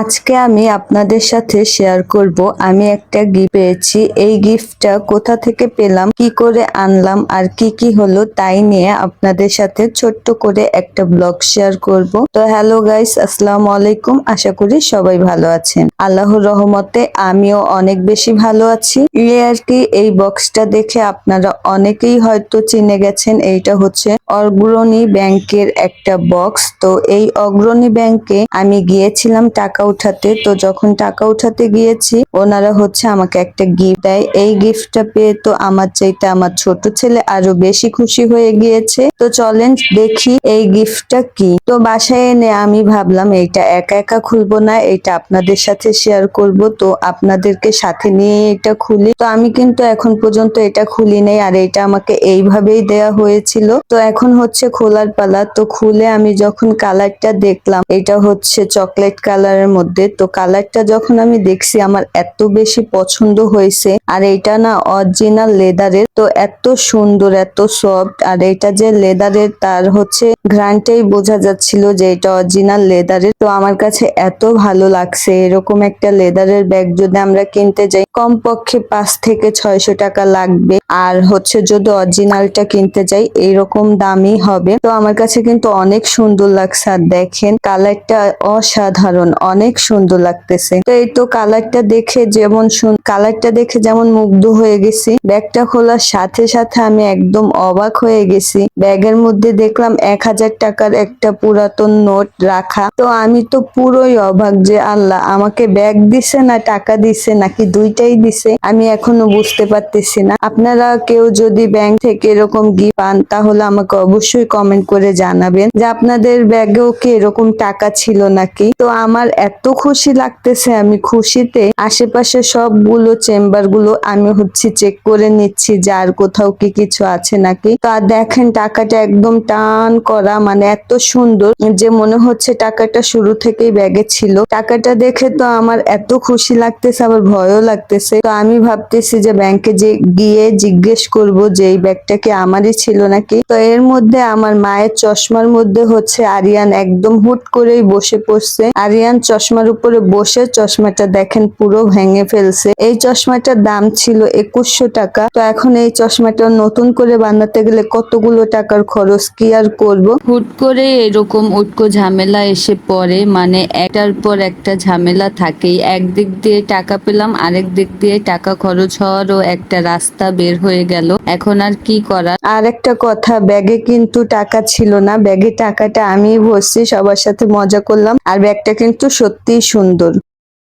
আজকে আমি আপনাদের সাথে শেয়ার করব। আমি একটা গিফট পেয়েছি। এই গিফটটা কোথা থেকে পেলাম, কি করে আনলাম আর কি কি হলো তাই নিয়ে আপনাদের সাথে ছোট্ট করে একটা ব্লগ শেয়ার করব। তো হ্যালো গাইস আসসালামু আলাইকুম। আশা করি সবাই ভালো আছেন। আল্লাহর রহমতে আমিও অনেক বেশি ভালো আছি। এই আর কি, এই বক্সটা দেখে আপনারা অনেকেই হয়তো চিনে গেছেন, এইটা হচ্ছে অগ্রণী ব্যাংকের একটা বক্স তো এই অগ্রণী ব্যাংকে আমি গিয়েছিলাম টাকা উঠাতে, তো যখন টাকা উঠাতে গিয়েছি, ওনারা হচ্ছে আমাকে একটা গিফট দেয়। এই গিফটটা পেয়ে তো আমার চাইতে আমার ছোট ছেলে আরও বেশি খুশি হয়ে গিয়েছে। তো চলেন দেখি এই গিফটটা কি। তো বাসায় এনে আমি ভাবলাম এইটা একা একা খুলবো না, এটা আপনাদের সাথে শেয়ার করব। তো আপনাদেরকে সাথে নিয়ে এটা খুলি। তো আমি কিন্তু এখন পর্যন্ত এটা খুলি নাই, আর এটা আমাকে এইভাবেই দেয়া হয়েছিল। তো এখন হচ্ছে খোলার পালা। তো খুলে আমি যখন কালারটা দেখলাম, এটা হচ্ছে চকলেট কালারের মধ্যে, তো কালারটা যখন আমি দেখছি, আমার এত বেশি পছন্দ হয়েছে। আর এটা না অরিজিনাল লেদারের তো এত সুন্দর, এত সফট আর এটা যে লেদারের তার হচ্ছে, ঘ্রানটাই বোঝা যাচ্ছিল যে এটা অরিজিনাল লেদারের তো আমার কাছে এত ভালো লাগছে, এরকম একটা লেদারের ব্যাগ যদি আমরা কিনতে যাই, কমপক্ষে পাঁচ থেকে ছয়শো টাকা লাগবে। আর হচ্ছে যদি অরিজিনালটা কিনতে যাই এইরকম দামই হবে। তো আমার কাছে কিন্তু অনেক সুন্দর লাগছে, আর দেখেন কালারটা অসাধারণ, অনেক সুন্দর লাগতেছে। তো এই তো কালারটা দেখে যেমন কালারটা দেখে যেমন মুগ্ধ হয়ে গেছি। ব্যাগটা খোলার সাথে সাথে আমি একদম অবাক হয়ে গেছি। ব্যাগের মধ্যে দেখলাম এক হাজার টাকার একটা পুরাতন নোট রাখা। তো আমি তো পুরোই অবাক যে আল্লাহ আমাকে ব্যাগ দিছে না টাকা দিছে নাকি দুইটাই দিছে? আমি এখনও বুঝতে পারতেছি না। আপনারা কেউ যদি ব্যাংক থেকে এরকম গিফট পান, তাহলে আমাকে অবশ্যই কমেন্ট করে জানাবেন যে আপনাদের ব্যাগেও কি এরকম টাকা ছিল নাকি? তো আমার এত খুশি লাগতেছে আমি খুশিতে। আশেপাশে সবগুলো চেম্বারগুলো আমি হচ্ছে চেক করে নিচ্ছি যে আর কোথাও কি কিছু আছে নাকি? তো আর দেখেন টাকাটা একদম টান করা মানে এত সুন্দর যে মনে হচ্ছে টাকাটা শুরু থেকেই ব্যাগে ছিল। টাকাটা দেখে তো আমার এত খুশি লাগতেছে, আবার ভয়ও লাগতেছে। তো আমি ভাবতেছি যে ব্যাংকে যে গিয়ে জিজ্ঞেস করব যে এই ব্যাগটা কি আমারই ছিল নাকি? তো এর মধ্যে আমার মায়ের চশমার মধ্যে হচ্ছে আরিয়ান একদম হুট করেই বসে পড়ছে। আরিয়ান চশমার উপরে বসে চশমাটা দেখেন পুরো ভেঙে ফেলছে। এই চশমাটার দাম ছিল একুশশো টাকা। তো এখন এই চশমাটা নতুন করে বানাতে গেলে কতগুলো টাকার খরচ? কি আর করব? হুট করে এরকম উটকো ঝামেলা এসে পড়ে মানে একটার পর একটা ঝামেলা থাকেই। একদিক দিয়ে টাকা পেলাম আরেক দিক দিয়ে টাকা খরচ হওয়ারও একটা রাস্তা বের হয়ে গেল। এখন আর কি করার? আর একটা কথা ব্যাগে কিন্তু টাকা ছিল না। ব্যাগে টাকাটা আমি ভরছি সবার সাথে মজা করলাম। আর ব্যাগটা কিন্তু সত্যিই সুন্দর।